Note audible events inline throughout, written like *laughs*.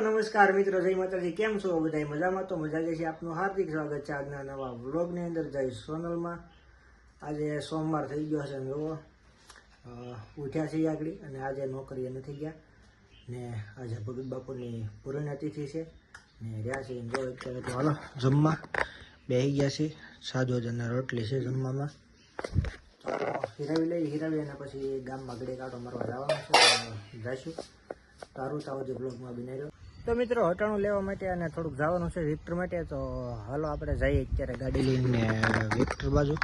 નમસ્કાર મિત્રો, જય માતાજી. કેમ છો? બધા મજામાં? તો મજા છે આપનું હાર્દિક સ્વાગત છે આજના નવા વ્લોગની અંદર. જય સોનલમાં. આજે સોમવાર થઈ ગયો છે જુઓ ઉઠ્યા છીએ આગળ. અને આજે નોકરીએ નથી ગયા. ને આજે ભગત બાપુની પૂર્ણતિથિ છે. ને રહ્યા છે જો અત્યારે તો હાલો, જમવા. બેસી ગયા છે સાદો અને રોટલી છે જમવામાં. હિરાવી લઈ હિરાવી અને પછી ગામમાં ગળે કાંટો મારવા જવાનું છે. જઈશું. તારું તાવ જે બ્લોગમાં બનાવ્યો તો મિત્રો, હટાણું લેવા માટે અને થોડુંક જવાનું છે વિક્ટર માટે, તો હાલો આપણે જઈએ અત્યારે ગાડી લઈને વિક્ટર બાજુ.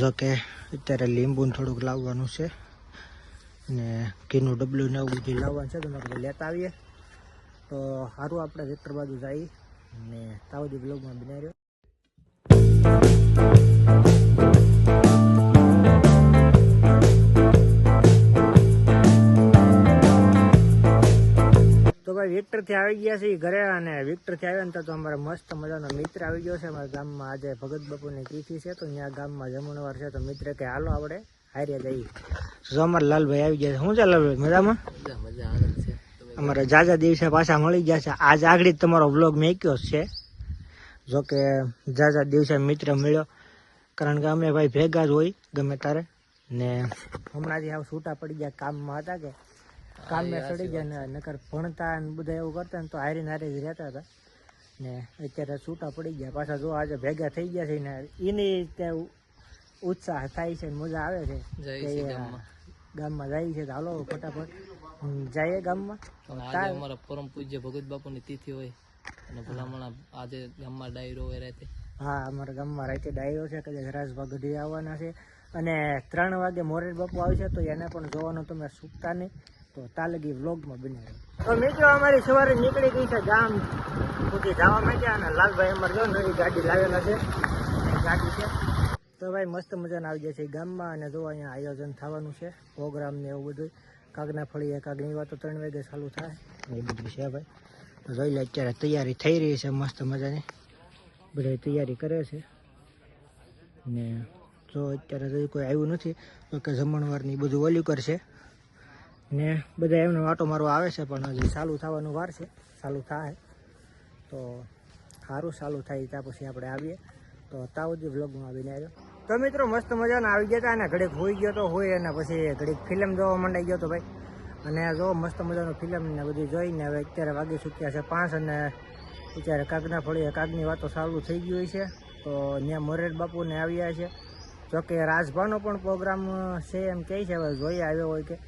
જો કે અત્યારે લીંબુને થોડુંક લાવવાનું છે ને ઘીનું ડબલું ને એવું બધું લાવવાનું છે, તો આપણે લેતા આવીએ. તો સારું આપણે વિક્ટર બાજુ જઈએ ને તાવજી બ્લોગમાં બનાવ્યો ભાઈ વિક્ટરથી આવી ગયા છે ઘરે અને વિક્ટરથી આવ્યા ને તો અમારે મસ્ત મજાનો મિત્ર આવી ગયો છે. અમારા ગામમાં આજે ભગત બાપુની તિથિ છે તો ત્યાં ગામમાં જમણવાર છે તો મિત્ર કે હાલો આપણે હાર્યા જઈએ. જો અમારા લાલભાઈ આવી ગયા છે. શું છે લાલભાઈ મજામાં? અમારે જાજા દિવસે પાછા મળી ગયા છે. આજ આગળ જ તમારો બ્લોગ મેક્યો છે. જો કે જાજા દિવસે મિત્ર મળ્યો. કારણ કે અમે ભાઈ ભેગા જ હોય ગમે તારે ને હમણાંથી આવ છૂટા પડી ગયા કામમાં હતા કે કામે ચડી ગયા ને નકર ભણતા ને બધા એવું કરતા ને તો હારી હારે જ રહેતા હતા. ને અત્યારે છૂટા પડી ગયા. પાછા જો આજે ભેગા થઈ ગયા છે ને એની તે ઉત્સાહ થાય છે મજા આવે છે. ગામમાં. જાય છે હાલો ફટાફટ. જઈએ ગામમાં. અમારા પરમ પૂજ્ય ભગત બાપુની તિથિ હોય. અને ભલામણ આજે ગામમાં ડાયરો હોય રાતે. હા અમારા ગામમાં રાતે ડાયરો છે. કદાચ રાજભા ગઢી આવવાના છે. અને ત્રણ વાગે મોરેશ બાપુ આવશે તો એને પણ જોવાનું તમે ચૂકતા નહીં. તો તાલગી વ્લોગમાં બનાવ્યો તો મિત્રો અમારી સવારે નીકળી ગઈ છે ગામ. સુધી જવા માટે અને લાલભાઈ અમારે જો નવી ગાડી લાવેલા છે. ગાડી છે. તો ભાઈ મસ્ત મજાના આવી જાય છે ગામમાં અને જો અહીંયા આયોજન થવાનું છે પ્રોગ્રામ ને એવું બધું કાગના ફળીએ કાગની વાતો ત્રણ વાગે ચાલુ થાય. એ બધું છે ભાઈ. તો જોઈ લે અત્યારે તૈયારી થઈ રહી છે મસ્ત મજાની. બધા તૈયારી કરે છે. ને જો અત્યારે કોઈ આવ્યું નથી તો કે જમણવારની બધું ઓલું કરશે. ને બધા એમને વાટો મારો આવે છે, પણ હજી ચાલુ થવાનું વાર છે, ચાલુ થાય. તો સારું ચાલુ થાય, ત્યાં પછી આપણે આવીએ. તો તાવજી વ્લોગમાં આવીને આવ્યો. તો મિત્રો, મસ્ત મજાના આવી ગયા હતા અને ઘડીક હોઈ ગયો તો હોય અને પછી ઘડીક ફિલ્મ જોવા માંડાઈ ગયો તો ભાઈ. અને જો મસ્ત મજાનું ફિલ્મ ને બધું જોઈને હવે અત્યારે વાગી ચૂક્યા છે પાંચ અને અત્યારે કાગના ફળીએ કાગની વાતો ચાલુ થઈ ગઈ છે. તો ત્યાં મોરેડ બાપુને આવ્યા છે. જોકે રાજભાનો પણ પ્રોગ્રામ છે એમ કહે છે, હવે જોઈએ આવ્યો હોય કે.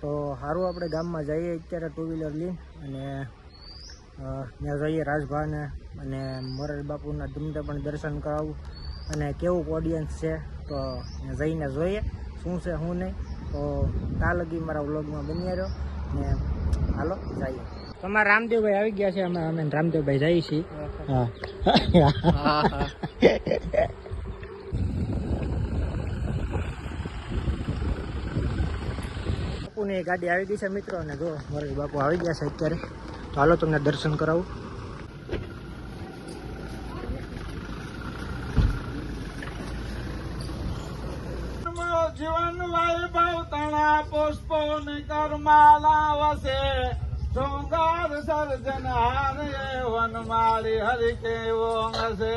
તો સારું આપણે ગામમાં જઈએ અત્યારે ટુ વ્હીલર લઈને અને ત્યાં જઈએ રાજભાને અને મોરેડ બાપુના ધૂમતે પણ દર્શન કરાવવું અને કેવું ઓડિયન્સ છે તો જઈને જોઈએ શું છે શું નહીં. તો તા લગી મારા વ્લોગમાં બની રહ્યો ને હાલો જઈએ. તમારા રામદેવભાઈ આવી ગયા છે અમે અમે રામદેવભાઈ જઈએ છીએ. હા. *laughs* બાપુની ગાડી આવી ગઈ છે મિત્રો અને જો મોરેશ બાપુ આવી ગયા છે અત્યારે. તો હાલો તમને દર્શન કરાવું. પુષ્પો કરમાલા વસે શૃંગાર સર્જન હારે વનમાળી હરિ કેવો હસે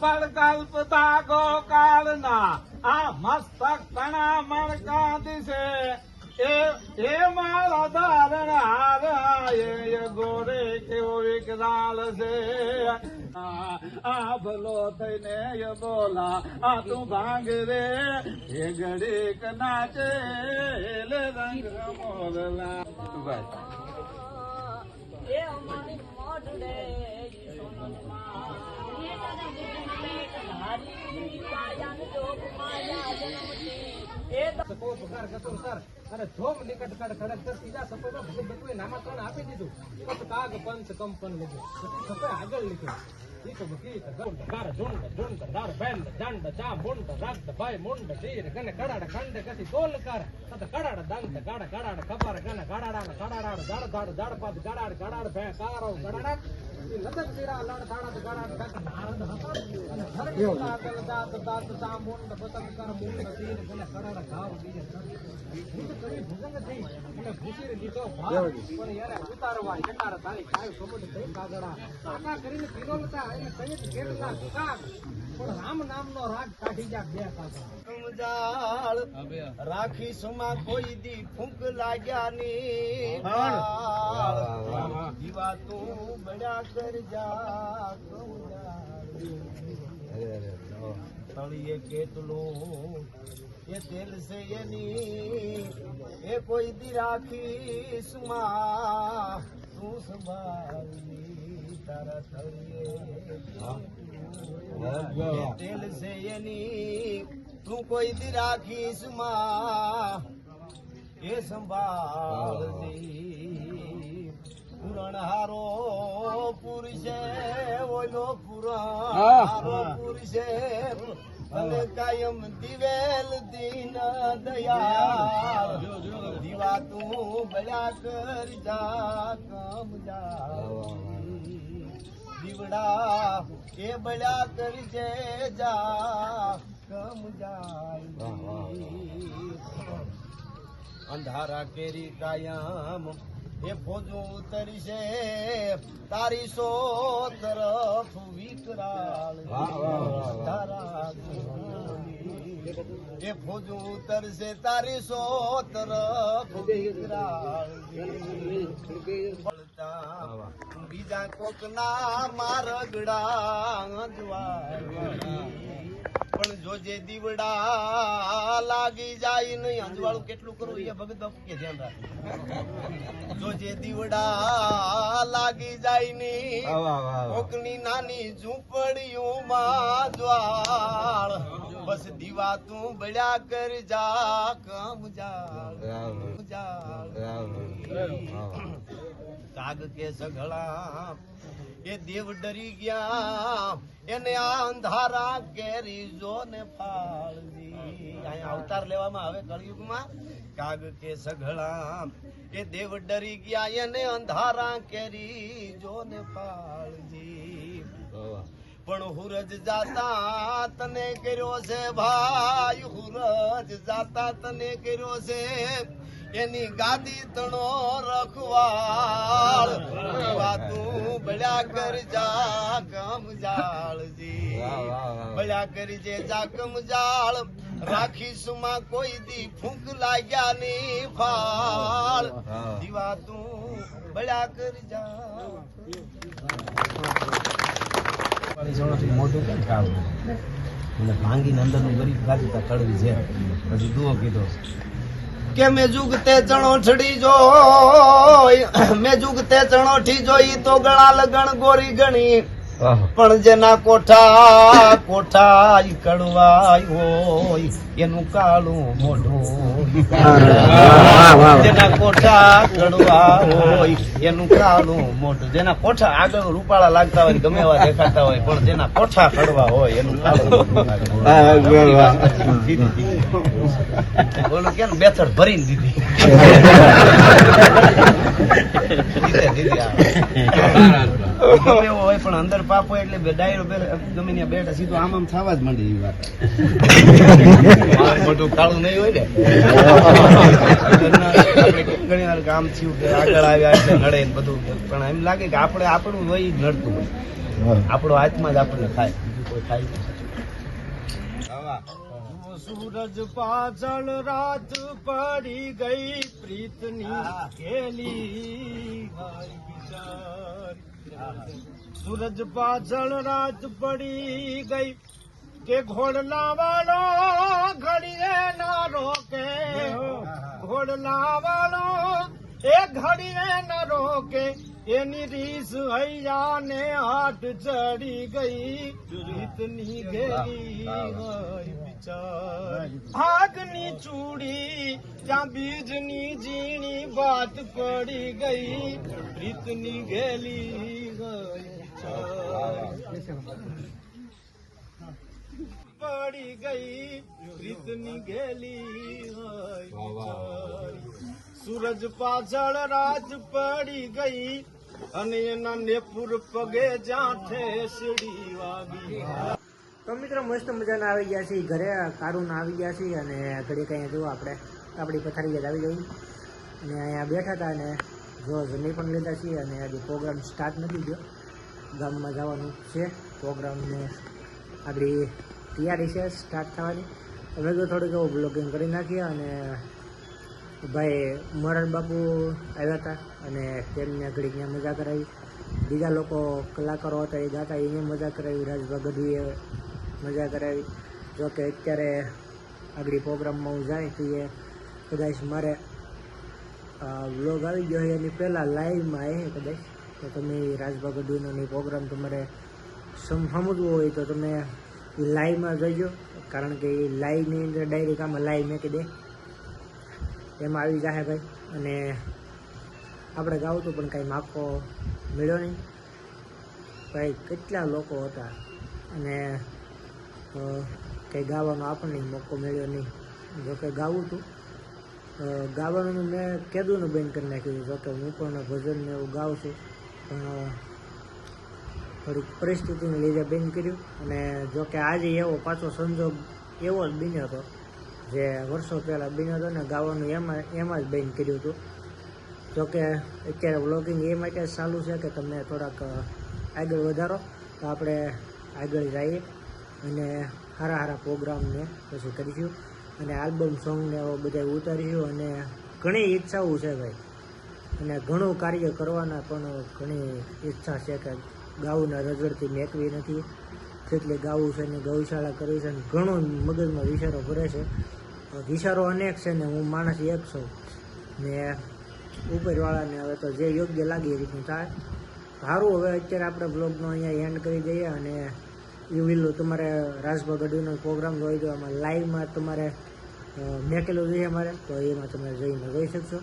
પડકલ્પતા ગોકાળના આ મસ્તક તણા મણકા દિશે એ એ મારા ધારણ હાર એ ગોરે કેવો વિકરાળ છે. આ ભલો થઈને એ બોલા, આ તું ભાંગ રે. એ ઘડીક નાચે એલે રંગ મોરલા અને ધોમ નિકટ કડ ખડક કર સીધા સપો માં ભગત બકુએ નામાકરણ આપી દીધું. પત કાગ, પંચ, કંપન પછી સપે આગળ લખ્યો ઈક બકીક ગોંડ ગાર ઝુંડ ઝુંડ દાર બેંડ દંડ ચા મુંડ રક્ત ભાઈ, મુંડ તીર ગને કડાડ, ખંડ કસી તોલ, કર. તત કડાડ, દંત ગાડ કડાડ, ખબર ગને કડાડા કડાડા દાડ દાડ દાડ પાદ કડાડ કડાડ ભે કારો કડાડ ઈ નામ નો રામ રાગ કાઢી જા બે કાકા સમજાળ રાખી સુમાં કોઈ દી ફૂંક લાગ્યા ની જીવા તું બડા કર જા તળિયે કેટલું એ તેલ છે એની. એ કોઈ દી રાખી સુમા તું સંભાળી તારા તળીએ એ તેલ છે એની. તું કોઈ દી રાખીશમાં? એ સંભાળજી. પુરાણ હારો પુરુષે ઓલો પુરાણ હારો પુરુષે અને કાયમ દિવેલ દીન દયા દીવા તું ભલા કર જા કામ જા. દીવડા એ બળ્યા કરજે જા. અંધારા કેરી કાયમ. એ ફોજો ઉતરશે. તારી સો તરફ વિકરાળ. અંધારા એ ફોજો ઉતરશે. તારી સો તરફ વિકરાળ. બીજા કોક ના મારગડા અંજવાળા. પણ જોજે દીવડા લાગી જાય નહીં અંજવાળું કેટલું કરવું એ ભગત બાપુ કે ધ્યાન રાખે. જોજે દીવડા લાગી જાય નહીં કોકની નાની ઝૂંપડીઓમાં જ્વાળ. બસ દીવા તું બળ્યા કર જા કામ જાળ જાળ કાગ કે સઘળા એ દેવ ડરી ગયા. એને આ અંધારા કેરી જો ને ફાળવી. અહીંયા અવતાર લેવામાં આવે કળયુગમાં? કાગ કે સઘળા એ દેવ ડરી ગયા. એને અંધારા કેરી જો ને ફાળજી પણ હુરજ જાતા તને કર્યો છે ભાઈ. હુરજ જાતા તને કર્યો છે એની ગાદી તણો રખવાળ. તું બળ્યા કર જા કમ જાળજી બળ્યા કરી જે જા કમ જાળ. રાખીશું માં કોઈ દી ફૂંક લાગ્યા ની ફાળ દીવા તું બળ્યા કર જા મોટું કેમ ખાવ એટલે ભાંગીને અંદરનું ગરીબ ખાધું તળવી છે. પછી દુઓ કીધો. કે મેં જુગતે ચણો ઠડી જો મેં જુગતે ચણો ઠી જોઈ તો ગળા લગણ ગોરી ગણી. પણ જેના કોઠા કોઠા કડવાય હોય એનું કાળું મોઢું જેના કોઠા કડવા હોય એનું કાળું મોઢું. જેના કોઠા આગળ રૂપાળા લાગતા હોય ગમે એવા દેખાતા હોય પણ જેના કોઠા કડવા હોય એનું બોલું કેમ બેથડ ભરીને દીધી? *laughs* દીધી દીધી *laughs* હોય પણ અંદર પાપ હોય એટલે બે ડાયરો બે બેઠા સીધું આમ આમ થવા જ માંડે એવી વાત. મોટું કાળું નહીં હોય ને. ઘણી વાર કામ થયું કે આગળ આવ્યા એટલે નડે ને બધું. પણ એમ લાગે કે આપણે આપણું હોય નડતું હોય. આપણો હાથમાં જ આપણને થાય. બીજું કોઈ થાય નહીં. સૂરજ પાછળ રાત પડી ગઈ પ્રીતની કેલી. સૂરજ પાછળ રાત પડી ગઈ કે ઘોડલા વાળો ઘડીએ ના રોકે. ઘોડલા વાળો એ ઘડીએ ના રોકે. એની રીસ હૈયા ને હાથ ચડી ગઈ. રીતની ગેલી હોય બિચાર ભાગની ચૂડી ત્યાં બીજની વાત પડી ગઈ. રીતની ગેલી ગઈ પડી ગઈ. રીતની ગેલી સૂરજ પાછળ રાત પડી ગઈ. અને એના નેપુર પગે જ્યાં ઠેસડી વાગી તો મિત્રો મસ્ત મજાના આવી ગયા છે ઘરે કારુના આવી ગયા છે અને ઘડી કઈ જુઓ આપણે. આપણી પથારી આવી ગઈ. અને અહીંયા બેઠા હતા અને જો જમી પણ લીધા છીએ અને આજે પ્રોગ્રામ સ્ટાર્ટ નથી થયો. ગામમાં જવાનું છે. પ્રોગ્રામને આપણી તૈયારી છે સ્ટાર્ટ થવાની. હવે તો થોડુંક એવું બ્લોગિંગ કરી નાખીએ અને ભાઈ મોરાર બાપુ આવ્યા હતા અને તેમને ત્યાં મજા કરાવી. બીજા લોકો કલાકારો હતા એ ગાતા, એને મજા કરાવી. રાજભા ગઢવીએ મજા કરાવી. જોકે અત્યારે આગળ પ્રોગ્રામમાં હું જાય તો એ કદાચ મારે વ્લોગ આવી ગયો હોય એની પહેલાં લાઈવમાં આવે કદાચ તો તમે રાજભા ગઢવીનો એ પ્રોગ્રામ તમારે સમજવો હોય તો તમે એ લાઈવમાં જોઈજો કારણ કે એ લાઈવની અંદર ડાયરેક્ટ આમાં લાઈવ મેકી દે. એમાં આવી જાહે ભાઈ. અને આપણે ગાવું ગાવતું પણ કાંઈ માકો મળ્યો નહીં. ભાઈ, કેટલા લોકો હતા? અને કંઈ ગાવાનો આપણને મોકો મળ્યો નહીં. જો કે ગાવું હતું ગાવાનું મેં કેદુંનું બેન કરી નાખ્યું હતું કે હું પણ ભજન ને એવું ગાઉં છું. પણ થોડીક પરિસ્થિતિને લીધે બેન કર્યું. અને જો કે આજે એવો પાછો સંજોગ એવો જ બન્યો હતો, જે વર્ષો પહેલાં બન્યો હતો ને ગાવાનું એમાં એમાં જ બેન કર્યું હતું. જોકે અત્યારે વ્લોગિંગ એ માટે જ ચાલુ છે કે તમને થોડાક આગળ વધારો. તો આપણે આગળ જઈએ અને સારા સારા પ્રોગ્રામને પછી કરીશું. અને આલ્બમ સોંગને એવો બધા ઉતાર્યું અને ઘણી ઈચ્છાઓ છે ભાઈ. અને ઘણું કાર્ય કરવાના પણ ઘણી ઈચ્છા છે કે ગાઉના રજડથી મેકવી નથી. જેટલી ગાવું છે ને ગૌશાળા કરવી છે ને ઘણો મગજમાં વિચારો ભરે છે. વિચારો અનેક છે ને હું માણસ એક છું. ને ઉપરવાળાને હવે તો જે યોગ્ય લાગે એ રીતનું થાય. સારું હવે અત્યારે આપણે બ્લોગનો અહીંયા એન્ડ કરી દઈએ અને એ વિલ્લું તમારે રાજભા ગઢવીનો પ્રોગ્રામ જોઈ દો આમાં લાઈવમાં તમારે મેકેલું જોઈએ અમારે, તો એમાં તમે જઈને જોઈ શકશો.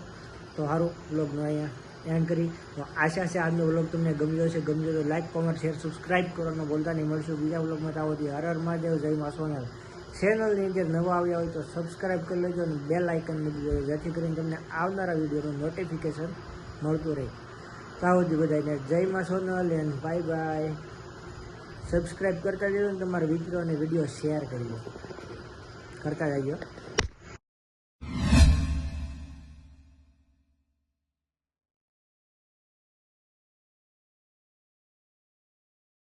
તો સારું બ્લોગનું અહીંયા એન્ડ કરી. તો આશા છે આજનો બ્લોગ તમને ગમ્યો છે ગમ્યો તો લાઈક કોમેન્ટ શેર સબસ્ક્રાઈબ કરવાનું ભૂલતા નહીં. મળશું બીજા બ્લોગમાં તો આવતી હર હર મહાદેવ, જય મા સોનલ. ચેનલની અંદર નવા આવ્યા હોય તો સબસ્ક્રાઈબ કરી લેજો અને બેલ આઇકન મૂકી દેજો જેથી કરીને તમને આવનારા વિડીયોનું નોટિફિકેશન મળતું રહે. તાવ બધાને. જય મા Sonal and bye bye subscribe કરતા જજો અને તમારા મિત્રો અને વીડિયો શેર કરી દો. કરતા જજો.